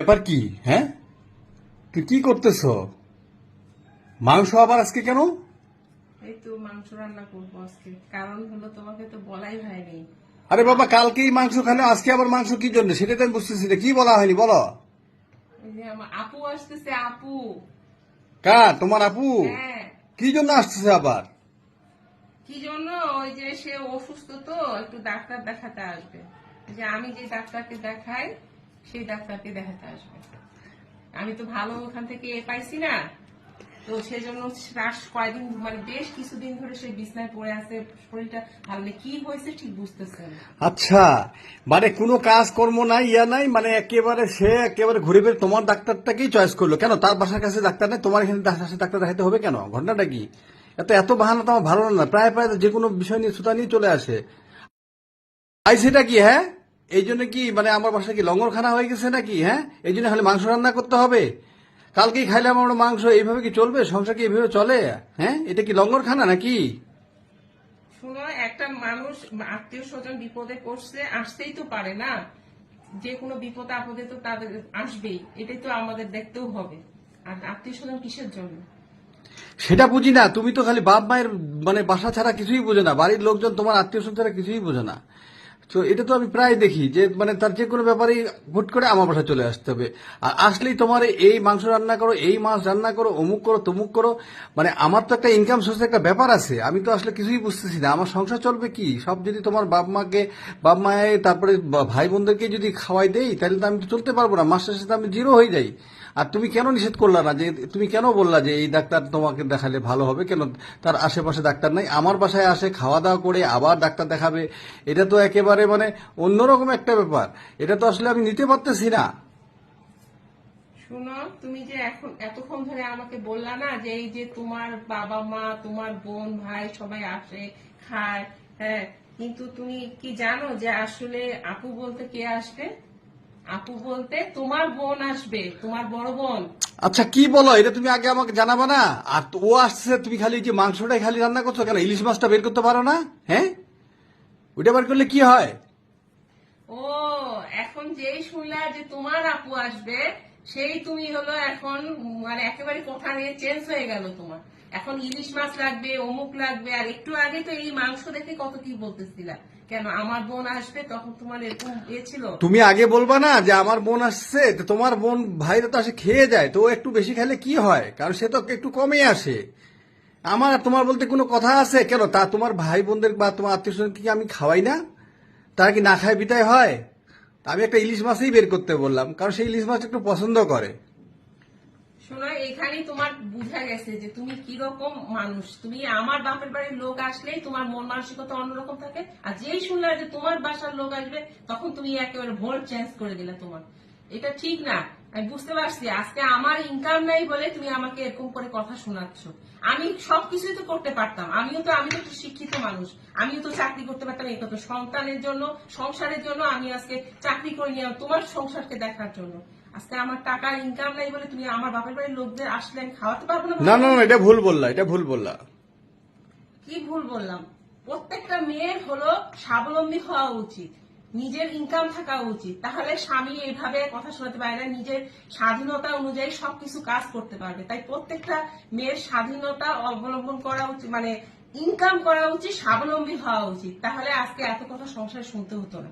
ব্যাপার কি হ্যাঁ? তুই কি করতেছ? মাংস আবার আজকে কেন? এই তো মাংস রান্না করব আজকে। কারণ হলো তোমাকে তো বলাই হয়নি। আরে বাবা কালকেই মাংস খালে আজকে আবার মাংস কি জন্য? সেটা তো আমি বুঝতেছি না। কি বলা হয়নি বলো? ওই যে আমার আপু আসতেছে আপু। কা তোমার আপু? হ্যাঁ। কি জন্য আসতেছে আবার? কি জন্য? ওই যে সে অসুস্থ তো একটু ডাক্তার দেখাতে আসবে। যে আমি যে ডাক্তারকে দেখাই সেই ডাক্তারকে দেখাতে আসবে। আমি তো ভালো ওখান থেকে এ পাইছি না। তো সেজন্য শ্বাস কয়দিন মানে বেশ কিছুদিন ধরে সে বিছনায় পড়ে আছে। শরীরটা ভালো কি হয়েছে ঠিক বুঝতেছে আচ্ছা মানে কোনো কাজ কর্ম নাই, ইয়া নাই মানে একেবারে সে একেবারে ঘুরে ফিরে তোমার ডাক্তারটাকেই চয়েস করল। কেন? তার বাসার কাছে ডাক্তার নেই, তোমার এখানে ডাক্তার দেখাতে হবে কেন? ঘটনাটা কি? এত এত বাহানা তো আমার ভালো না। প্রায় প্রায় যে কোনো বিষয় নিয়ে সুতা নিয়ে চলে আসে। আই সেটা কি হ্যাঁ? এই জন্য কি মানে আমার বাসায় কি লঙ্গরখানা হয়ে গেছে নাকি হ্যাঁ? এই জন্য খালি মাংস রান্না করতে হবে। কালকেই খাইলাম আমরা মাংস এইভাবে কি চলবে? সংসার কি এইভাবে চলে? হ্যাঁ? এটা কি লঙ্গরখানা নাকি? শুনো একটা মানুষ আত্মীয় স্বজন বিপদে পড়ছে আসতেই তো পারে না। যে কোনো বিপদ আপদে তো তাদের আসবেই। এটাই তো আমাদের দেখতেও হবে। আর আত্মীয় স্বজন কিসের জন্য? সেটা বুঝি না। তুমি তো খালি বাপ মায়ের মানে বাসা ছাড়া কিছুই বোঝো না। বাড়ির লোকজন তোমার আত্মীয় স্বজন ছাড়া কিছুই বোঝো না। তো এটা তো আমি প্রায় দেখি যে মানে তার যে কোনো ব্যাপারেই হুট করে আমার বাসায় চলে আসতে হবে। আর আসলেই তোমার এই মাংস রান্না করো, এই মাছ রান্না করো, অমুক করো, তমুক করো মানে আমার তো একটা ইনকাম সোর্সের একটা ব্যাপার আছে। আমি তো আসলে কিছুই বুঝতেছি না। আমার সংসার চলবে কি? সব যদি তোমার বাপ মাকে, বাপ মায়ের তারপরে ভাই বোনদেরকে যদি খাওয়াই দেই, তাহলে তো আমি তো চলতে পারব না। মাসের শেষে তো আমি জিরো হয়ে যাই। আর তুমি কেন নিষেধ করলা না যে, তুমি কেন বললা যে, এই ডাক্তার তোমাকে দেখালে ভালো হবে? কেন তার আশেপাশে ডাক্তার নাই? আমার বাসায় আসে খাওয়া দাওয়া করে আবার ডাক্তার দেখাবে। এটা তো একেবারে মানে অন্যরকম একটা ব্যাপার। এটা তো আসলে আমি নিতে পারতেছি না। শুনো তুমি যে এখন এতক্ষণ ধরে আমাকে বললা না যে এই যে তোমার বাবা মা তোমার বোন ভাই সবাই আসে খায় হ্যাঁ কিন্তু তুমি কি জানো যে আসলে আপু বলতে কে আসবে? আপু বলতে তোমার বোন আসবে তোমার বড় বোন। আচ্ছা কি বলো? এটা তুমি আগে আমাকে জানাবা না? আর তো ও আসছে তুমি খালি যে মাংসটাই খালি রান্না করছ কেন? ইলিশ মাছটা বের করতে পারো না? হ্যাঁ? ওইটা বের করলে কি হয়? ও এখন যেই শুনলা যে তোমার আপু আসবে সেই তুমি হলো এখন মানে একেবারে কথা নিয়ে চেঞ্জ হয়ে গেল তোমার। এখন ইলিশ মাছ লাগবে অমুক লাগবে আর একটু আগে তো এই মাংস দেখে কত কি বলতেছিলা। কেন আমার বোন আসবে তখন তোমার এরকম ছিল। তুমি আগে বলবা না যে আমার বোন আসছে তো তোমার বোন ভাইরা তো আসে খেয়ে যায় তো ও একটু বেশি খেলে কি হয়? কারণ সে তো একটু কমে আসে। আমার তোমার বলতে কোনো কথা আছে? কেন? তা তোমার ভাই বোনদের বা তোমার আত্মীয় স্বজনকে কি আমি খাওয়াই না? তারা কি না খায় বিদায় হয়? আমি একটা ইলিশ মাছই বের করতে বললাম, কারণ সেই ইলিশ মাছ একটু পছন্দ করে। শোনো, এখানেই তোমার বুঝা গেছে যে তুমি কীরকম মানুষ। তুমি আমার বাপের বাড়ির লোক আসলেই তোমার মন মানসিকতা অন্যরকম থাকে। আর যেই শুনলে যে তোমার বাসার লোক আসবে, তখন তুমি একেবারে ভোট চেঞ্জ করে দিলে তোমার। এটা ঠিক না। আমি বুঝতে পারছি আজকে আমার ইনকাম নাই বলে তুমি আমাকে এরকম করে কথা শোনাচ্ছ। আমি সবকিছুই তো করতে পারতাম। আমিও তো আমি তো একটা শিক্ষিত মানুষ। আমিও তো চাকরি করতে পারতাম এই কথা। সন্তানের জন্য সংসারের জন্য আমি আজকে চাকরি করে নিলাম তোমার সংসারকে দেখার জন্য। আজকে আমার টাকার ইনকাম নাই বলে তুমি আমার বাপের বাড়ির লোকদের আসলে আমি খাওয়াতে পারব না না না না এটা ভুল বললা এটা ভুল বললা। কি ভুল বললাম? প্রত্যেকটা মেয়ের হলো স্বাবলম্বী হওয়া উচিত। নিজের ইনকাম থাকা উচিত। তাহলে স্বামী এইভাবে কথা শোনাতে পারে না, নিজের স্বাধীনতা অনুযায়ী সবকিছু কাজ করতে পারবে। তাই প্রত্যেকটা মেয়ের স্বাধীনতা অবলম্বন করা উচিত মানে ইনকাম করা উচিত, স্বাবলম্বী হওয়া উচিত। তাহলে আজকে এত কথা সংসার শুনতে হতো না।